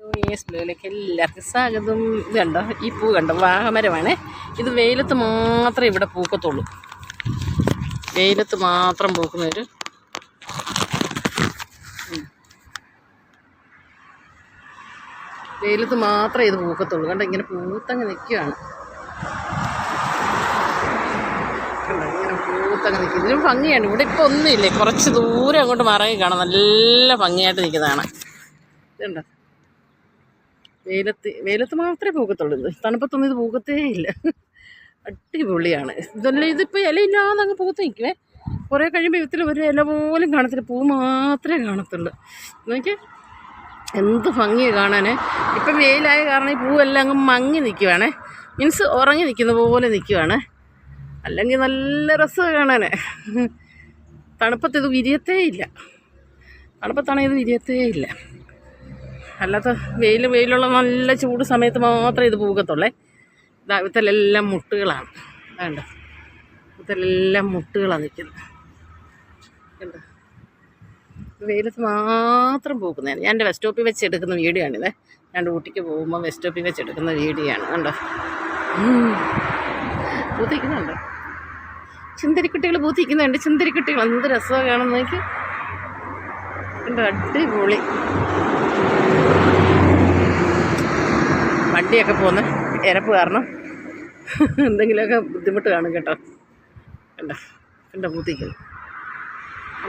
േക്ക് എല്ലാവർക്കും സ്വാഗതം. ഇത് കണ്ടോ? ഈ പൂ കണ്ടോ? വാഹമരമാണ് ഇത് വെയിലത്ത് മാത്രമേ ഇവിടെ പൂക്കത്തുള്ളൂ. വെയിലത്ത് മാത്രം പൂക്കുന്നൊരു. വെയിലത്ത് മാത്രമേ ഇത് പൂക്കത്തുള്ളൂ. കണ്ടോ? ഇങ്ങനെ പൂത്തങ്ങ് നിൽക്കുകയാണ്. പൂത്തങ്ങ് നിൽക്കും ഇതിനും ഭംഗിയാണ്. ഇവിടെ ഇപ്പോൾ ഒന്നുമില്ലേ? കുറച്ച് ദൂരം അങ്ങോട്ട് മറങ്ങി കാണാം. നല്ല ഭംഗിയായിട്ട് നിൽക്കുന്നതാണ്. ഇതുണ്ടോ? വെയിലത്ത് വെയിലത്ത് മാത്രമേ പൂക്കത്തുള്ളൂ തണുപ്പത്തൊന്നും ഇത് പൂക്കത്തേ ഇല്ല. അടിപൊളിയാണ്. ഇതല്ല ഇതിപ്പോൾ ഇലയില്ലാതെ അങ്ങ് പൂത്ത് നിൽക്കുവേ കുറേ കഴിയുമ്പോൾ ഇതിൽ ഒരു ഇല പോലും കാണത്തില്ല. പൂ മാത്രമേ കാണത്തുള്ളൂ. നോക്കിയാൽ എന്ത് ഭംഗിയാണ് കാണാൻ ഇപ്പം വെയിലായ കാരണം ഈ പൂവെല്ലാം അങ്ങ് മങ്ങി നിൽക്കുവാണേ മീൻസ് ഉറങ്ങി നിൽക്കുന്ന പോലെ നിൽക്കുവാണ് അല്ലെങ്കിൽ നല്ല രസമാണ് കാണാൻ തണുപ്പത്ത് ഇത് വിരിയത്തേ ഇല്ല. തണുപ്പത്താണെങ്കിൽ ഇത് വിരിയത്തേ ഇല്ല. അല്ലാത്ത വെയിൽ വെയിലുള്ള നല്ല ചൂട് സമയത്ത് മാത്രമേ ഇത് പൂക്കത്തുള്ളേ. ഇതാ ഇവത്തിലെല്ലാം മുട്ടുകളാണ്. വേണ്ട ഇവത്തിലെല്ലാം മുട്ടുകളാണ് നിൽക്കുന്നത്. കണ്ടോ? വെയിലത്ത് മാത്രം പൂക്കുന്നതാണ്. ഞാൻ എന്റെ ബസ് സ്റ്റോപ്പിൽ വെച്ച് എടുക്കുന്ന വീഡിയോ ആണിത്. ഞാൻ ഊട്ടിക്ക് പോകുമ്പോൾ ബസ് സ്റ്റോപ്പിൽ വെച്ച് എടുക്കുന്ന വീഡിയോ ആണ്. കണ്ടോ? പൂത്തിക്കുന്നുണ്ട് ചിന്തരിക്കുട്ടികൾ പൂത്തിക്കുന്നുണ്ട് ചിന്തരിക്കുട്ടികൾ എന്ത് രസമാണ് കാണുന്ന നോക്കി കണ്ടോ? അടിപൊളി. വണ്ടിയൊക്കെ പോകുന്ന ഇരപ്പ് കാരണം എന്തെങ്കിലുമൊക്കെ ബുദ്ധിമുട്ട് കാണും കേട്ടോ. കണ്ടോ? കണ്ടോ പൂത്തിക്കുന്നു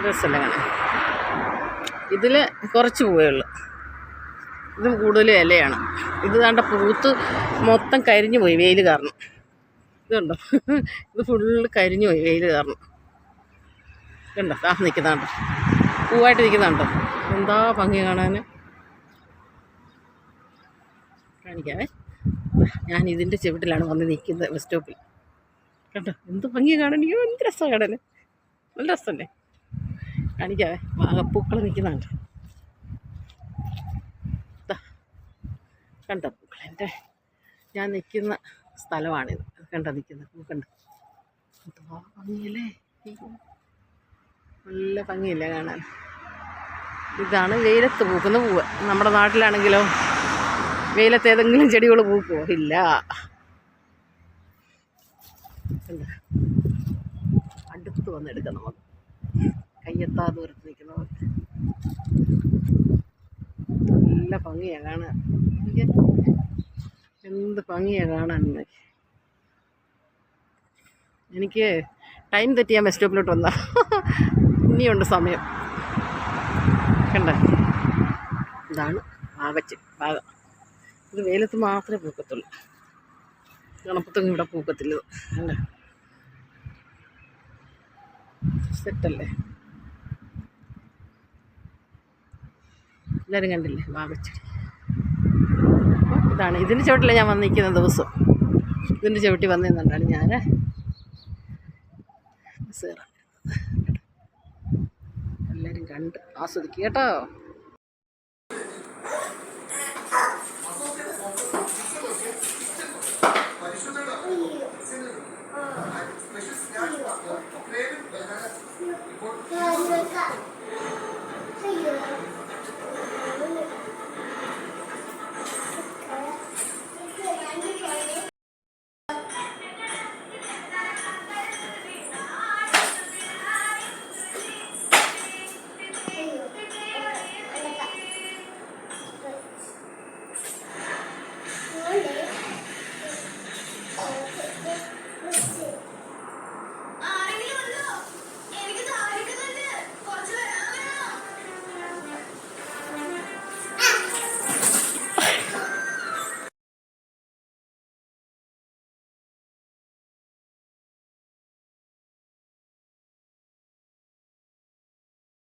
രസമല്ല കാണാൻ? ഇതിൽ കുറച്ച് പൂവേ ഉള്ളൂ. ഇതും കൂടുതൽ ഇലയാണ്. ഇത് കണ്ട പൂത്ത് മൊത്തം കരിഞ്ഞു പോയി വെയിൽ കാരണം. ഇതുണ്ടോ ഇത് ഫുള്ള് കരിഞ്ഞു പോയി വെയിൽ കാരണം. കണ്ടോ? ആ നിൽക്കുന്നുണ്ടോ. പൂവായിട്ട് നിൽക്കുന്നുണ്ടോ. എന്താ ഭംഗി കാണാൻ? കാണിക്കാവേ ഞാൻ ഇതിന്റെ ചുവട്ടിലാണ് വന്ന് നിൽക്കുന്നത് ബസ് സ്റ്റോപ്പിൽ. കേട്ടോ എന്ത് ഭംഗി അയ്യോ എന്ത് രസമാണ് കാണാൻ. നല്ല രസമല്ലേ? കാണിക്കാവേ. വാഗപ്പൂക്കൾ നിൽക്കുന്നുണ്ട്. കണ്ട പൂക്കൾ? എന്റെ ഞാൻ നിൽക്കുന്ന സ്ഥലമാണിത് കണ്ടോ നിൽക്കുന്നത്? പൂക്കണ്ട് ഭംഗിയല്ലേ. നല്ല ഭംഗിയില്ലേ കാണാൻ. ഇതാണ് വെയിലത്ത് പൂക്കുന്ന പൂവ്. നമ്മുടെ നാട്ടിലാണെങ്കിലോ വെയിലത്ത് ഏതെങ്കിലും ചെടികൾ പൂക്കുമോ ഇല്ല? അടുത്ത് വന്നെടുക്കാം നമുക്ക്. കയ്യെത്താ ദൂരത്ത് നിൽക്കുന്ന പോലെ നല്ല ഭംഗിയാണ് കാണാൻ. എന്ത് ഭംഗിയാണ് കാണാൻ. എനിക്ക് ടൈം തെറ്റി ഞാൻ ബസ് സ്റ്റോപ്പിലോട്ട് വന്ന. ഇനിയുണ്ട് സമയം. കണ്ട? ഇതാണ് പാകച്ച് പാക ഇത് വെയിലത്ത് മാത്രമേ പൂക്കത്തുള്ളൂ. തണുപ്പത്തൊന്നും ഇവിടെ പൂക്കത്തില്ല. സെറ്റല്ലേ? എല്ലാവരും കണ്ടില്ലേ? വാവച്ചെടി ഇതാണ്. ഇതിന്റെ ചവിട്ടിലെ ഞാൻ വന്നിരിക്കുന്ന ദിവസം. ഇതിന്റെ ചവിട്ടി വന്നിരുന്നുണ്ടാണ് ഞാൻ എല്ലാവരും കണ്ട്. ആസ്വദിക്കുക കേട്ടോ.